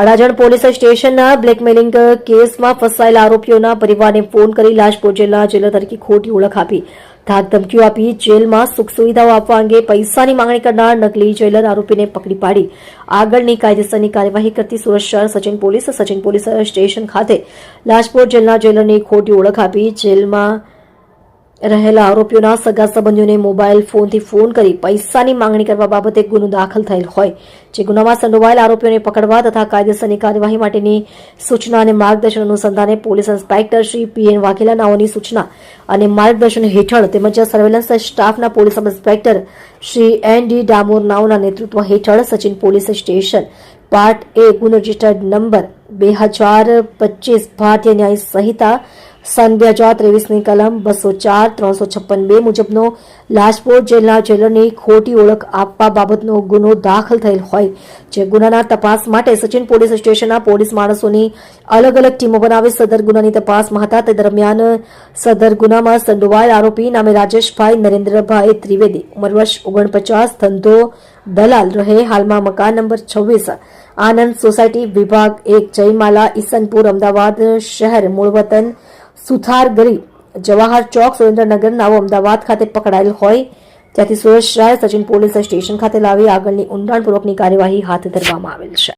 Adajan police સ્ટેશનના blackmailing કેસમાં ફસાયેલા આરોપીઓના પરિવારને ફોન કરી લાજપોર જેલના જેલર તરીકે ખોટી ઓળખ આપી. ધાક ધમકીઓ આપી જેલમાં સુખ સુવિધાઓ આપવા અંગે પૈસાની માંગણી કરનાર નકલી જેલર આરોપીને પકડી પાડી. આગળની કાયદેસરની કાર્યવાહી કરતી શહેર Sachin police Sachin police station ખાતે લાજપોર જેલના જેલરની ખોટી ઓળખ આપી. જેલમાં રહેલા આરોપીઓના સગા સંબંધીઓને મોબાઈલ ફોનથી ફોન કરી પૈસાની માંગણી કરવા બાબતે ગુનો દાખલ થયેલ હોય. જે ગુનામાં સંડોવાયેલ આરોપીઓને પકડવા તથા કાયદેસરની કાર્યવાહી માટેની સૂચના અને માર્ગદર્શન અનુસંધાને police inspector Shri P N Vaghela નાઓની સૂચના અને માર્ગદર્શન હેઠળ તેમજ સર્વેલન્સ સ્ટાફના police inspector Shri N D Damor નાઓના નેતૃત્વ હેઠળ Sachin police station. Part A ગુનો રજિસ્ટર્ડ નંબર બે હજાર પચીસ ભારતીય ન્યાય સંહિતા સન બે હજાર ત્રેવીસની કલમ બસો ચાર, ત્રણસો છપ્પન બે મુજબનો લાજપોર જેલના જેલરની ખોટી ઓળખ આપવા બાબતનો ગુનો દાખલ થયેલ હોય. જે ગુનાના તપાસ માટે સચિન પોલીસ સ્ટેશનના પોલીસ માણસોની અલગ અલગ ટીમો બનાવી સદર ગુનાની તપાસમાં હતા તે દરમિયાન સદર ગુનામાં સંડોવાયેલ આરોપી નામે રાજેશભાઈ નરેન્દ્રભાઈ ત્રિવેદી. ઉંમર વર્ષ ઓગણપચાસ, ધંધો દલાલ રહે, હાલમાં મકાન નંબર છવ્વીસ, આનંદ સોસાયટી વિભાગ એક, જયમાલા, ઈસનપુર, અમદાવાદ શહેર, મૂળ વતન સુથારગરી જવાહર ચોક સુરેન્દ્રનગર નાવો અમદાવાદ ખાતે પકડાયેલ હોય ત્યાંથી સુરેશ રાય સચિન પોલીસ સ્ટેશન ખાતે લાવી આગળની ઊંડાણપૂર્વકની કાર્યવાહી હાથ ધરવામાં આવેલ છે.